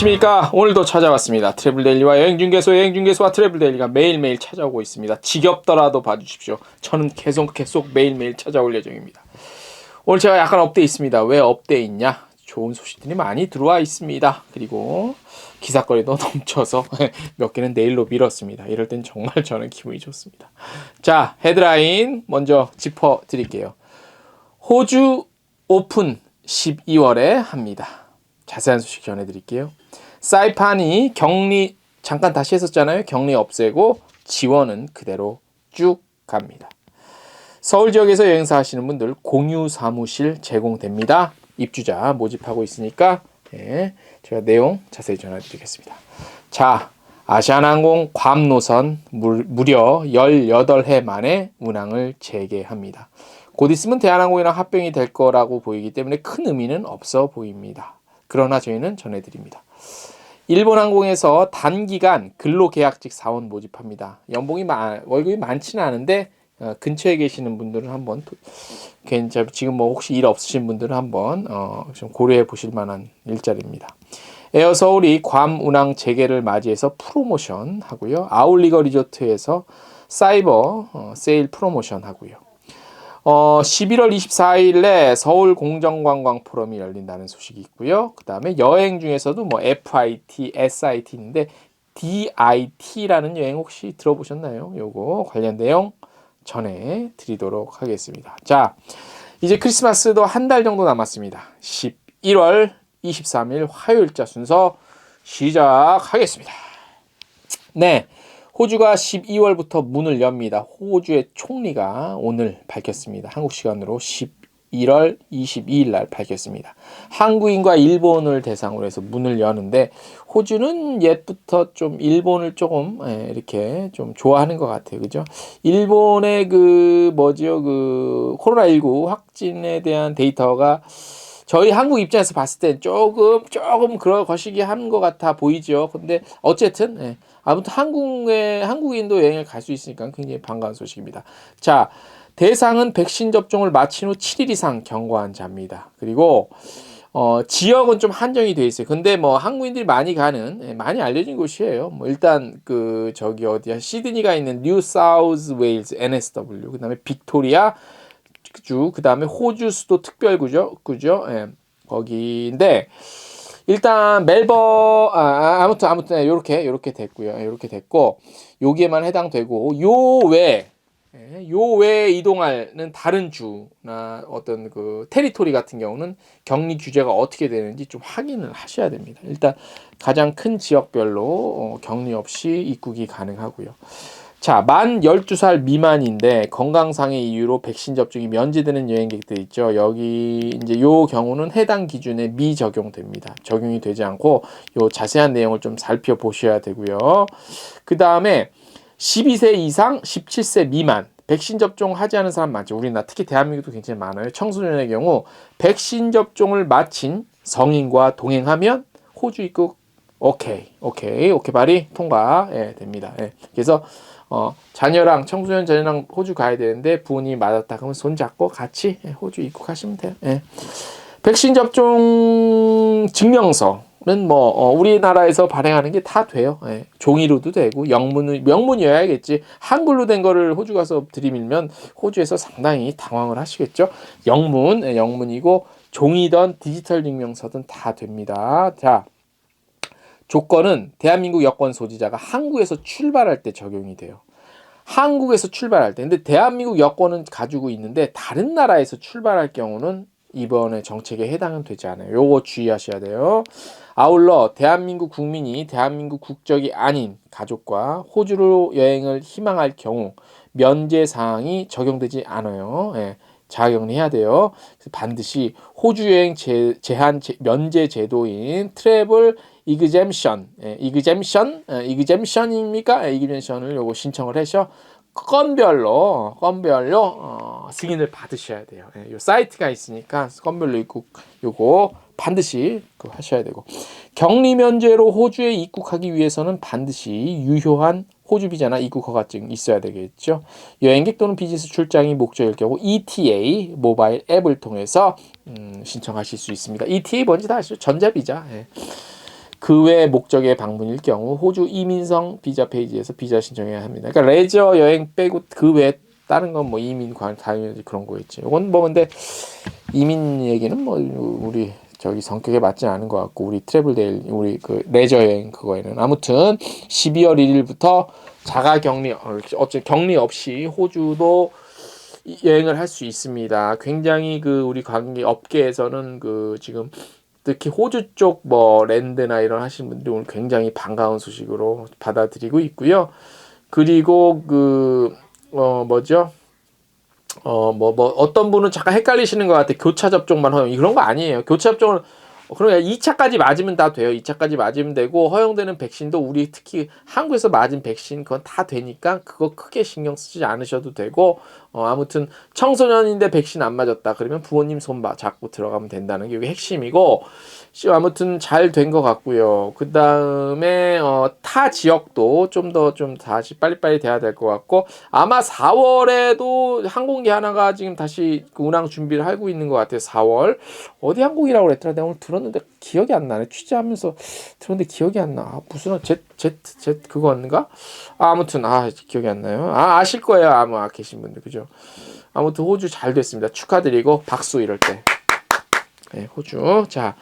안녕하십니까. 오늘도 찾아왔습니다. 트래블 데일리와 여행중개소 여행중개소와 트래블 데일리가 매일매일 찾아오고 있습니다. 지겹더라도 봐주십시오. 저는 계속 계속 매일매일 찾아올 예정입니다. 오늘 제가 약간 업데이 있습니다. 왜 업데이 있냐? 좋은 소식들이 많이 들어와 있습니다. 그리고 기사거리도 넘쳐서 몇 개는 내일로 미뤘습니다. 이럴 땐 정말 저는 기분이 좋습니다. 자 헤드라인 먼저 짚어 드릴게요. 호주 오픈 12월에 합니다 자세한 소식 전해드릴게요. 사이판이 격리 잠깐 다시 했었잖아요. 격리 없애고 지원은 그대로 쭉 갑니다. 서울 지역에서 여행사 하시는 분들 공유 사무실 제공됩니다. 입주자 모집하고 있으니까 예, 제가 내용 자세히 전해드리겠습니다. 자, 아시아나항공 괌 노선 무, 무려 18해 만에 운항을 재개합니다. 곧 있으면 대한항공이랑 합병이 될 거라고 보이기 때문에 큰 의미는 없어 보입니다. 그러나 저희는 전해드립니다. 일본 항공에서 단기간 근로계약직 사원 모집합니다. 연봉이 많, 월급이 많지는 않은데 어, 근처에 계시는 분들은 한번 괜찮 지금 뭐 혹시 일 없으신 분들은 한번 어, 좀 고려해 보실 만한 일자리입니다. 에어 서울이 괌 운항 재개를 맞이해서 프로모션 하고요. 아울리거 리조트에서 사이버 어, 세일 프로모션 하고요. 어, 11월 24일에 서울 공정관광 포럼이 열린다는 소식이 있고요. 그 다음에 여행 중에서도 뭐 FIT, SIT인데 DIT라는 여행 혹시 들어보셨나요? 요거 관련 내용 전해 드리도록 하겠습니다. 자, 이제 크리스마스도 한 달 정도 남았습니다. 11월 23일 화요일자 순서 시작하겠습니다. 네. 호주가 12월부터 문을 엽니다. 호주의 총리가 오늘 밝혔습니다. 한국 시간으로 11월 22일 날 밝혔습니다. 한국인과 일본을 대상으로 해서 문을 여는데 호주는 옛부터 좀 일본을 조금 예, 이렇게 좀 좋아하는 것 같아요. 그죠? 일본의 그 뭐지요? 그 코로나19 확진에 대한 데이터가 저희 한국 입장에서 봤을 땐 조금 조금 그런 것이기 한것 같아 보이죠. 근데 어쨌든 예. 아무튼 한국에 한국인도 여행을 갈 수 있으니까 굉장히 반가운 소식입니다. 자 대상은 백신 접종을 마친 후 7일 이상 경과한 자입니다. 그리고 어, 지역은 좀 한정이 돼 있어요. 근데 뭐 한국인들이 많이 가는 예, 많이 알려진 곳이에요. 뭐 일단 그 저기 어디야 시드니가 있는 뉴 사우스 웨일즈 NSW 그다음에 빅토리아 주, 그 다음에 호주 수도 특별구죠, 구죠, 예, 거기인데 일단 멜버 아, 아 아무튼 아무튼 요렇게 요렇게 됐고요, 요렇게 됐고 여기에만 해당되고 요외 예, 요외 이동하는 다른 주나 어떤 그 테리토리 같은 경우는 격리 규제가 어떻게 되는지 좀 확인을 하셔야 됩니다. 일단 가장 큰 지역별로 어, 격리 없이 입국이 가능하고요. 자, 만 12살 미만인데 건강상의 이유로 백신 접종이 면제되는 여행객들 있죠. 여기 이제 요 경우는 해당 기준에 미적용됩니다. 적용이 되지 않고 요 자세한 내용을 좀 살펴보셔야 되고요. 그 다음에 12세 이상 17세 미만 백신 접종 하지 않은 사람 많죠. 우리나라 특히 대한민국도 굉장히 많아요. 청소년의 경우 백신 접종을 마친 성인과 동행하면 호주 입국 오케이 오케이 오케이 발이 통과 예, 됩니다. 예. 그래서 어, 자녀랑 청소년 자녀랑 호주 가야 되는데 부모님이 맞았다 그러면 손 잡고 같이 예, 호주 입국하시면 돼요. 예. 백신 접종 증명서는 뭐 어, 우리나라에서 발행하는 게 다 돼요. 예. 종이로도 되고 영문 명문이어야겠지. 한글로 된 거를 호주 가서 들이밀면 호주에서 상당히 당황을 하시겠죠. 영문 예, 영문이고 종이든 디지털 증명서든 다 됩니다. 자. 조건은 대한민국 여권 소지자가 한국에서 출발할 때 적용이 돼요. 한국에서 출발할 때. 근데 대한민국 여권은 가지고 있는데 다른 나라에서 출발할 경우는 이번에 정책에 해당은 되지 않아요. 요거 주의하셔야 돼요. 아울러 대한민국 국민이 대한민국 국적이 아닌 가족과 호주로 여행을 희망할 경우 면제 사항이 적용되지 않아요. 예. 자격해야 돼요. 반드시 호주 여행 제, 제한 제, 면제 제도인 트래블 이그잼션, 예, 이그잼션, 예, 이그잼션입니까? 예, 이그잼션을 요거 신청을 해서 건별로 건별로 어, 승인을 받으셔야 돼요. 예, 요 사이트가 있으니까 건별로 입국 요거 반드시 그 하셔야 되고 격리 면제로 호주에 입국하기 위해서는 반드시 유효한 호주 비자나 입국 허가증 있어야 되겠죠. 여행객 또는 비즈니스 출장이 목적일 경우 ETA 모바일 앱을 통해서 음, 신청하실 수 있습니다. ETA 뭔지 다 아시죠? 전자비자. 예. 그 외 목적의 방문일 경우 호주 이민성 비자 페이지에서 비자 신청해야 합니다. 그러니까 레저 여행 빼고 그 외 다른 건 뭐 이민 관 당연히 그런 거겠지. 이건 뭐 근데 이민 얘기는 뭐 우리 저기 성격에 맞지 않은 것 같고 우리 트래블 데일 우리 그 레저 여행 그거에는 아무튼 12월 1일부터 자가 격리 어째 격리 없이 호주도 여행을 할 수 있습니다. 굉장히 그 우리 관계 업계에서는 그 지금 특히 호주 쪽 뭐 랜드나 이런 하시는 분들이 오늘 굉장히 반가운 소식으로 받아들이고 있고요. 그리고 그 어 뭐죠? 어뭐뭐 어떤 분은 잠깐 헷갈리시는 것 같아. 교차 접종만 허용. 그런 거 아니에요. 교차 접종은 그러니까 2차까지 맞으면 다 돼요. 2차까지 맞으면 되고 허용되는 백신도 우리 특히 한국에서 맞은 백신 그건 다 되니까 그거 크게 신경 쓰지 않으셔도 되고 어 아무튼 청소년인데 백신 안 맞았다 그러면 부모님 손 잡고 들어가면 된다는 게 이게 핵심이고 아무튼 잘 된 것 같고요. 그 다음에 어, 타 지역도 좀 더좀 다시 빨리빨리 돼야 될 것 같고 아마 4월에도 항공기 하나가 지금 다시 그 운항 준비를 하고 있는 것 같아요. 4월 어디 항공이라고 그랬더라. 내가 오늘 들었는데 기억이 안 나네. 취재하면서 들었는데 기억이 안 나. 아, 무슨 제 제트 제트 그거였는가? 아, 아무튼 아 기억이 안 나요. 아 아실 거예요. 아마 계신 분들 그죠? 아무튼 호주 잘 됐습니다. 축하드리고 박수 이럴 때. 네, 호주. 자,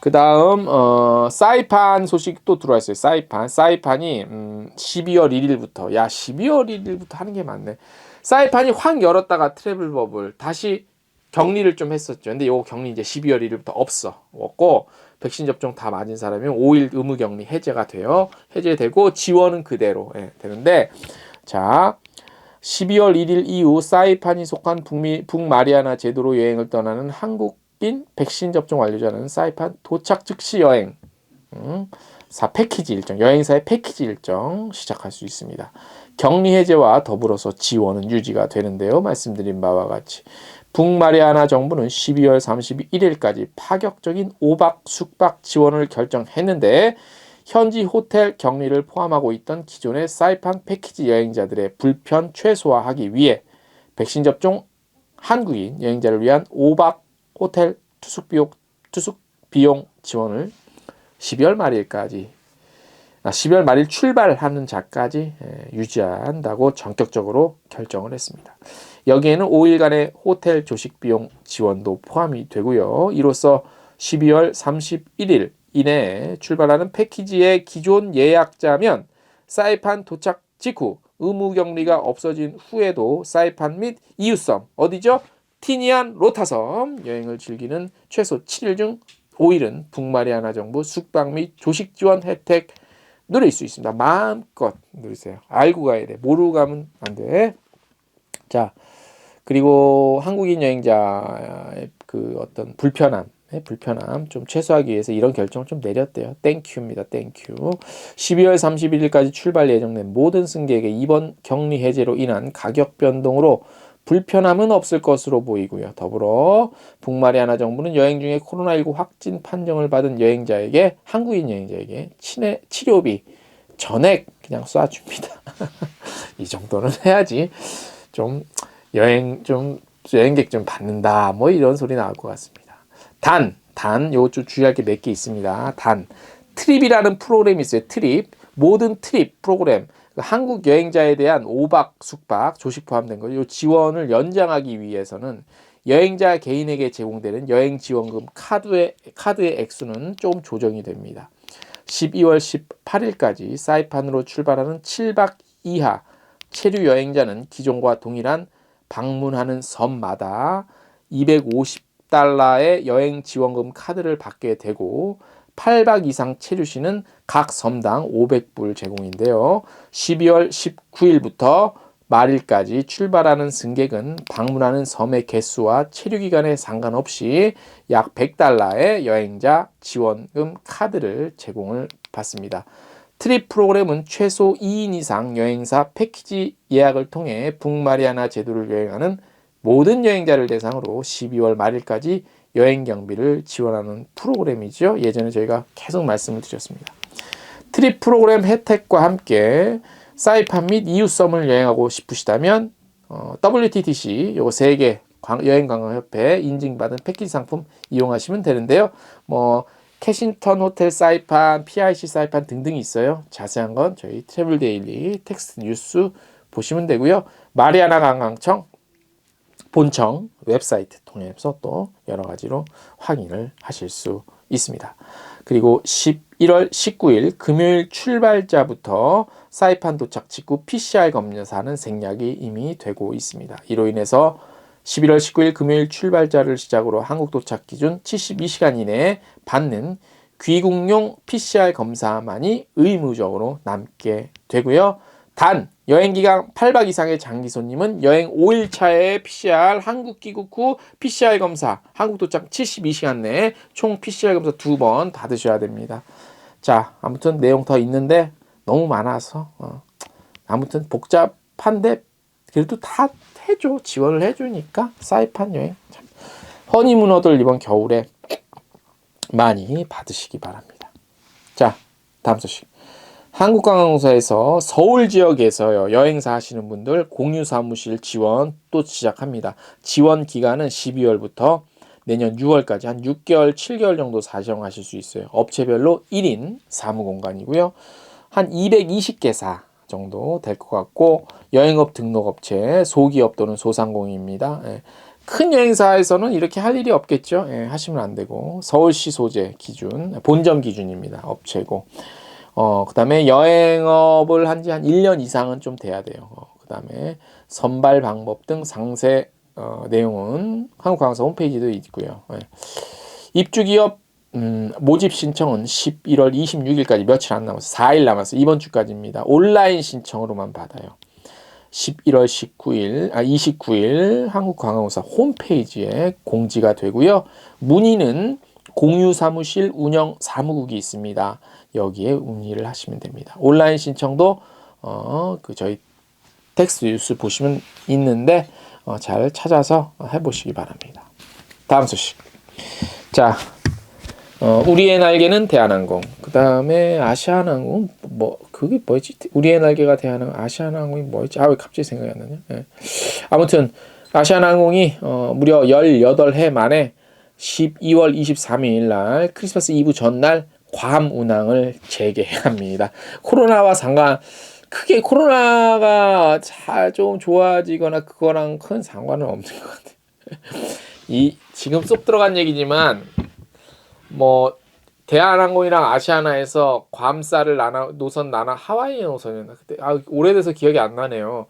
그 다음, 어, 사이판 소식 또 들어와 있어요. 사이판. 사이판이, 음, 12월 1일부터. 야, 12월 1일부터 하는 게 많네. 사이판이 확 열었다가 트래블 버블 다시 격리를 좀 했었죠. 근데 요 격리 이제 12월 1일부터 없어. 없고, 백신 접종 다 맞은 사람이면 5일 의무 격리 해제가 돼요. 해제되고, 지원은 그대로 예, 되는데, 자, 12월 1일 이후 사이판이 속한 북미, 북마리아나 제도로 여행을 떠나는 한국 인 백신 접종 완료자는 사이판 도착 즉시 여행 음, 사 패키지 일정 여행사의 패키지 일정 시작할 수 있습니다. 격리 해제와 더불어서 지원은 유지가 되는데요. 말씀드린 바와 같이 북마리아나 정부는 12월 31일까지 파격적인 5박 숙박 지원을 결정했는데 현지 호텔 격리를 포함하고 있던 기존의 사이판 패키지 여행자들의 불편 최소화하기 위해 백신 접종 한국인 여행자를 위한 5박 호텔 투숙 비용 투숙 비용 지원을 12월 말일까지 아, 12월 말일 출발하는 자까지 예, 유지한다고 전격적으로 결정을 했습니다. 여기에는 5일간의 호텔 조식 비용 지원도 포함이 되고요. 이로써 12월 31일 이내에 출발하는 패키지의 기존 예약자면 사이판 도착 직후 의무 격리가 없어진 후에도 사이판 및 이웃섬 어디죠? 티니안 로타섬 여행을 즐기는 최소 7일 중 5일은 북마리아나 정부 숙박 및 조식 지원 혜택 누릴 수 있습니다. 마음껏 누리세요. 알고 가야 돼. 모르고 가면 안 돼. 자, 그리고 한국인 여행자의 그 어떤 불편함, 불편함 좀 최소화하기 위해서 이런 결정을 좀 내렸대요. 땡큐입니다. 땡큐. 12월 31일까지 출발 예정된 모든 승객에게 이번 격리 해제로 인한 가격 변동으로 불편함은 없을 것으로 보이고요. 더불어 북마리아나 정부는 여행 중에 코로나19 확진 판정을 받은 여행자에게 한국인 여행자에게 치매, 치료비 전액 그냥 쏴줍니다. 이 정도는 해야지 좀 여행 좀 여행객 좀 받는다 뭐 이런 소리 나올 것 같습니다. 단, 단, 요좀 주의할 게 몇 개 있습니다. 단, 트립이라는 프로그램이 있어요. 트립. 모든 트립 프로그램. 한국 여행자에 대한 5박 숙박 조식 포함된 거, 요 지원을 연장하기 위해서는 여행자 개인에게 제공되는 여행 지원금 카드의 카드의 액수는 조금 조정이 됩니다. 12월 18일까지 사이판으로 출발하는 7박 이하 체류 여행자는 기존과 동일한 방문하는 섬마다 250달러의 여행 지원금 카드를 받게 되고 8박 이상 체류 시는 각 섬당 500불 제공인데요. 12월 19일부터 말일까지 출발하는 승객은 방문하는 섬의 개수와 체류 기간에 상관없이 약 100달러의 여행자 지원금 카드를 제공을 받습니다. 트립 프로그램은 최소 2인 이상 여행사 패키지 예약을 통해 북마리아나 제도를 여행하는 모든 여행자를 대상으로 12월 말일까지 여행 경비를 지원하는 프로그램이죠. 예전에 저희가 계속 말씀을 드렸습니다. 트립 프로그램 혜택과 함께 사이판 및 이웃섬을 여행하고 싶으시다면 어, WTTC 요거 세계 여행관광협회 인증받은 패키지 상품 이용하시면 되는데요. 뭐 캐싱턴 호텔 사이판, PIC 사이판 등등이 있어요. 자세한 건 저희 트래블 데일리 텍스트 뉴스 보시면 되고요. 마리아나 관광청 본청 웹사이트 통해서 또 여러 가지로 확인을 하실 수 있습니다. 그리고 11월 19일 금요일 출발자부터 사이판 도착 직후 PCR 검사는 생략이 이미 되고 있습니다. 이로 인해서 11월 19일 금요일 출발자를 시작으로 한국 도착 기준 72시간 이내에 받는 귀국용 PCR 검사만이 의무적으로 남게 되고요. 단 여행 기간 8박 이상의 장기 손님은 여행 5일 차에 PCR 한국 귀국 후 PCR 검사 한국 도착 72시간 내에 총 PCR 검사 두 번 받으셔야 됩니다. 자, 아무튼 내용 더 있는데 너무 많아서 어. 아무튼 복잡한데 그래도 다 해줘 지원을 해주니까 사이판 여행 참 허니문어들 이번 겨울에 많이 받으시기 바랍니다. 자, 다음 소식. 한국관광공사에서 서울 지역에서요 여행사 하시는 분들 공유 사무실 지원 또 시작합니다. 지원 기간은 12월부터 내년 6월까지 한 6개월, 7개월 정도 사정하실 수 있어요. 업체별로 1인 사무 공간이고요. 한 220개사 정도 될 것 같고 여행업 등록업체, 소기업 또는 소상공인입니다. 예. 큰 여행사에서는 이렇게 할 일이 없겠죠. 예, 하시면 안 되고 서울시 소재 기준, 본점 기준입니다. 업체고. 어, 그 다음에 여행업을 한 지한 1년 이상은 좀 돼야 돼요. 어, 그 다음에 선발 방법 등 상세 어, 내용은 한국관광사 홈페이지도 있고요. 예. 입주기업 음, 모집 신청은 11월 26일까지 며칠 안 남았어. 4일 남았어. 이번 주까지입니다. 온라인 신청으로만 받아요. 11월 19일, 아, 29일 한국관광공사 홈페이지에 공지가 되고요. 문의는 공유 사무실 운영 사무국이 있습니다. 여기에 문의를 하시면 됩니다. 온라인 신청도 어, 그 저희 텍스트 뉴스 보시면 있는데 어, 잘 찾아서 해보시기 바랍니다. 다음 소식. 자, 어, 우리의 날개는 대한항공. 그 다음에 아시아나항공 뭐 그게 뭐지? 우리의 날개가 대한항공, 아시아나항공이 뭐였지? 아 왜 갑자기 생각이 안 나냐? 예. 아무튼 아시아나항공이 어, 무려 18해 만에 12월 23일 날 크리스마스 이브 전날 괌 운항을 재개합니다. 코로나와 상관 크게 코로나가 잘 좀 좋아지거나 그거랑 큰 상관은 없는 것 같아요. 이 지금 쏙 들어간 얘기지만 뭐 대한항공이랑 아시아나에서 괌쌀을 나눠 노선 나눠 하와이 노선이었나 그때 아 오래돼서 기억이 안 나네요.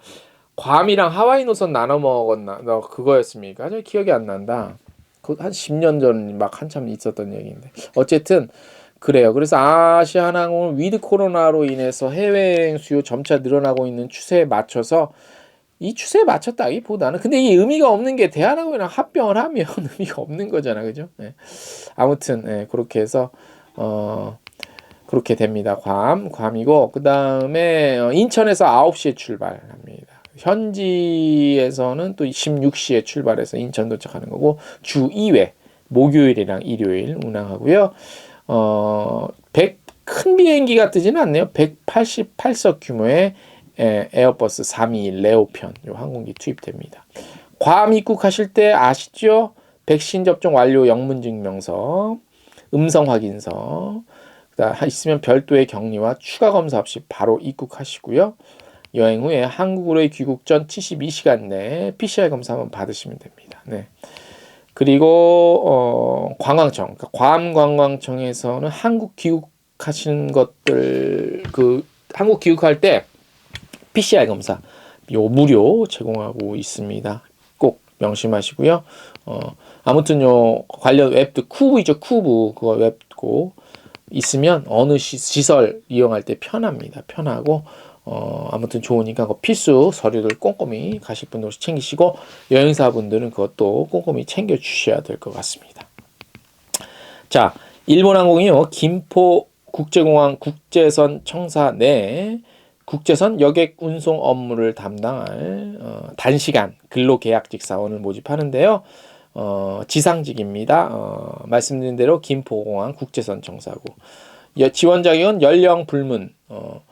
괌이랑 하와이 노선 나눠 먹었나 너 그거였습니까? 저 기억이 안 난다. 그한 10년 전 막 한참 있었던 얘기인데 어쨌든 그래요. 그래서 아시아항공은 위드 코로나로 인해서 해외여행 수요 점차 늘어나고 있는 추세에 맞춰서 이 추세에 맞췄다기보다는 근데 이 의미가 없는 게 대한항공이랑 합병을 하면 의미가 없는 거잖아, 그죠? 네. 아무튼 네, 그렇게 해서 어 그렇게 됩니다. 괌, 괌이고 그 다음에 어, 인천에서 9시에 출발합니다. 현지에서는 또 16시에 출발해서 인천 도착하는 거고 주 2회 목요일이랑 일요일 운항하고요. 어, 100, 큰 비행기가 뜨지는 않네요. 188석 규모의 에, 에어버스 321 레오편 요 항공기 투입됩니다. 괌 입국하실 때 아시죠? 백신 접종 완료 영문 증명서, 음성 확인서, 그다음 있으면 별도의 격리와 추가 검사 없이 바로 입국하시고요. 여행 후에 한국으로의 귀국 전 72시간 내에 PCR 검사 한번 받으시면 됩니다. 네. 그리고 어, 관광청, 그러니까 괌 관광청에서는 한국 귀국하신 것들 그 한국 귀국할 때 PCR 검사 요 무료 제공하고 있습니다. 꼭 명심하시고요. 어, 아무튼 요 관련 웹도 쿠브이죠 쿠브 그거 웹고 있으면 어느 시, 시설 이용할 때 편합니다. 편하고 어, 아무튼 좋으니까 그 필수 서류들 꼼꼼히 가실 분들 챙기시고 여행사분들은 그것도 꼼꼼히 챙겨 주셔야 될 것 같습니다. 자, 일본 항공이요. 김포 국제공항 국제선 청사 내 국제선 여객 운송 업무를 담당할 어, 단시간 근로계약직 사원을 모집하는데요. 어, 지상직입니다. 어, 말씀드린 대로 김포공항 국제선 청사고 지원 자격은 연령 불문 어,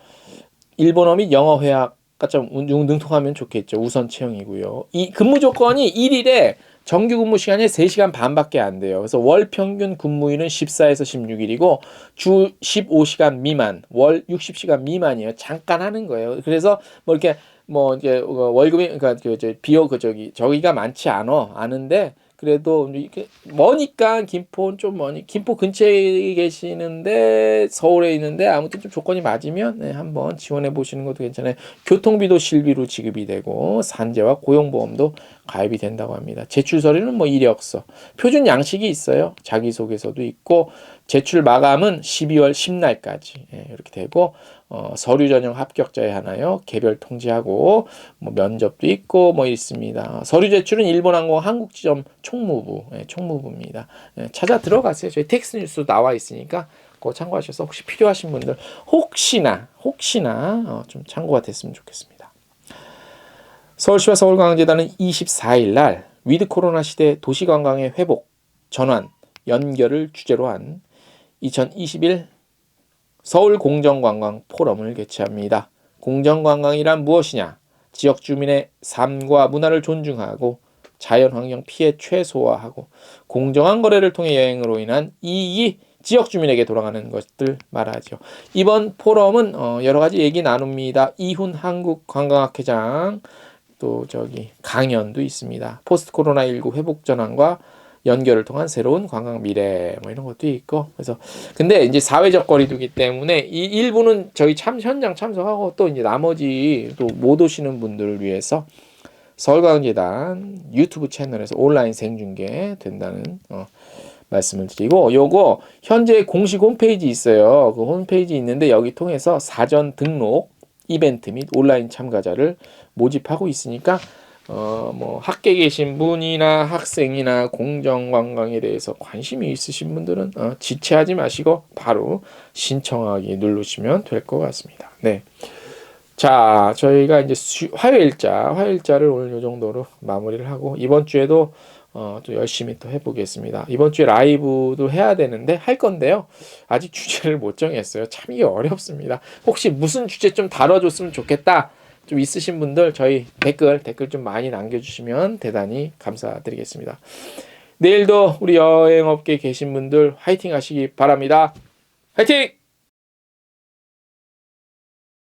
일본어 및 영어 회화가 좀 능통하면 좋겠죠. 우선 채용이고요. 이 근무 조건이 1일에 정규 근무 시간이 3시간 반밖에 안 돼요. 그래서 월 평균 근무일은 14에서 16일이고 주 15시간 미만, 월 60시간 미만이에요. 잠깐 하는 거예요. 그래서 뭐 이렇게 뭐 이제 어, 월급이 그러니까 그저 비어 그 저기 저기가 많지 않어 아는데 그래도 이렇게 머니까 김포는 좀 머니 김포 근처에 계시는데 서울에 있는데 아무튼 좀 조건이 맞으면 네, 한번 지원해 보시는 것도 괜찮아요. 교통비도 실비로 지급이 되고 산재와 고용보험도 가입이 된다고 합니다. 제출 서류는 뭐 이력서, 표준 양식이 있어요. 자기소개서도 있고 제출 마감은 12월 10날까지 예, 이렇게 되고 어, 서류 전형 합격자에 하나요 개별 통지하고 뭐 면접도 있고 뭐 있습니다. 서류 제출은 일본항공 한국지점 총무부 예, 총무부입니다. 예, 찾아 들어가세요. 저희 텍스트 뉴스 나와 있으니까 그거 참고하셔서 혹시 필요하신 분들 혹시나 혹시나 어, 좀 참고가 됐으면 좋겠습니다. 서울시와 서울관광재단은 24일 날 위드 코로나 시대 도시관광의 회복, 전환, 연결을 주제로 한 2021 서울 공정관광 포럼을 개최합니다. 공정관광이란 무엇이냐? 지역 주민의 삶과 문화를 존중하고 자연환경 피해 최소화하고 공정한 거래를 통해 여행으로 인한 이익이 지역 주민에게 돌아가는 것들 말하죠. 이번 포럼은 어, 여러 가지 얘기 나눕니다. 이훈 한국 관광학회장 또 저기 강연도 있습니다. 포스트 코로나 19 회복 전환과 연결을 통한 새로운 관광 미래 뭐 이런 것도 있고 그래서 근데 이제 사회적 거리두기 때문에 이 일부는 저희 참 현장 참석하고 또 이제 나머지 또 못 오시는 분들을 위해서 서울관광재단 유튜브 채널에서 온라인 생중계 된다는 어, 말씀을 드리고 요거 현재 공식 홈페이지 있어요. 그 홈페이지 있는데 여기 통해서 사전 등록 이벤트 및 온라인 참가자를 모집하고 있으니까 어, 뭐 학계에 계신 분이나 학생이나 공정 관광에 대해서 관심이 있으신 분들은 어, 지체하지 마시고 바로 신청하기 누르시면 될 것 같습니다. 네. 자, 저희가 이제 수, 화요일자, 화요일자를 오늘 이 정도로 마무리를 하고 이번 주에도 어, 또 열심히 또 해보겠습니다. 이번 주에 라이브도 해야 되는데 할 건데요. 아직 주제를 못 정했어요. 참 이게 어렵습니다. 혹시 무슨 주제 좀 다뤄줬으면 좋겠다. 좀 있으신 분들 저희 댓글 댓글 좀 많이 남겨주시면 대단히 감사드리겠습니다. 내일도 우리 여행업계 계신 분들 화이팅 하시기 바랍니다. 화이팅!